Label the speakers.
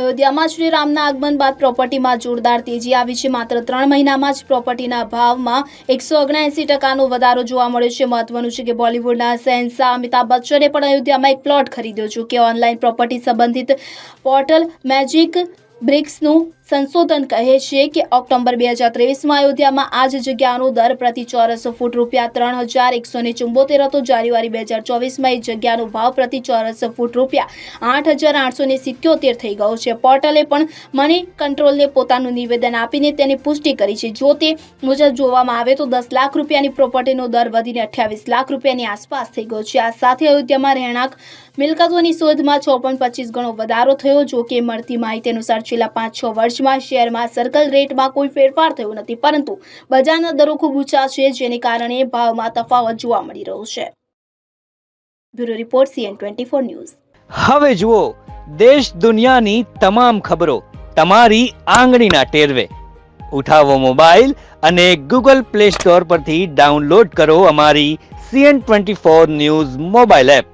Speaker 1: અયોધ્યામાં શ્રી રામના આગમન બાદ પ્રોપર્ટીમાં જોરદાર તેજી આવી છે. માત્ર ત્રણ મહિનામાં જ પ્રોપર્ટીના ભાવમાં એકસો ઓગણએંસી ટકાનો વધારો જોવા મળ્યો છે. મહત્વનું છે કે બોલિવૂડના સહેનશાહ અમિતાભ બચ્ચને પણ અયોધ્યામાં એક પ્લોટ ખરીદ્યો છે કે ઓનલાઈન પ્રોપર્ટી સંબંધિત પોર્ટલ મેજિક બ્રિક્સનું સંશોધન કહે છે કે ઓક્ટોબર બે હજાર ત્રેવીસમાં અયોધ્યામાં આ જ જગ્યાનો દર પ્રતિ ચોરસ ફૂટ રૂપિયા ત્રણ હજાર એકસો ને ચુંબોતેર હતો. જાન્યુઆરી બે હજાર ચોવીસમાં એ જગ્યાનો ભાવ પ્રતિ ચોરસ ફૂટ રૂપિયા આઠ હજાર આઠસો ને સિત્યોતેર થઈ ગયો છે. પોર્ટલે પણ મની કંટ્રોલને પોતાનું નિવેદન આપીને તેની પુષ્ટિ કરી છે. જો તે મુજબ જોવામાં આવે તો દસ લાખ રૂપિયાની પ્રોપર્ટીનો દર વધીને અઠ્યાવીસ લાખ રૂપિયાની આસપાસ થઈ ગયો છે. આ સાથે અયોધ્યામાં રહેણાંક મિલકતોની શોધમાં છ પોઈન્ટ પચીસ ગણો વધારો થયો, જો કે મળતી માહિતી અનુસાર છેલ્લા પાંચ છ વર્ષમાં શેરમાં સર્કલ રેટમાં કોઈ ફેરફાર થયો નથી, પરંતુ બજારના દરો ખૂબ ઊંચા છે, જેને કારણે ભાવમાં તફાવત જોવા મળી રહ્યો છે. Bureau report CN twenty four news.
Speaker 2: હવે જુઓ, દેશ દુનિયાની તમામ ખબરો તમારી આંગળીના ટેરવે. ઉઠાવો મોબાઈલ અને ગૂગલ પ્લે સ્ટોર પરથી ડાઉનલોડ કરો અમારી CN twenty four news mobile app.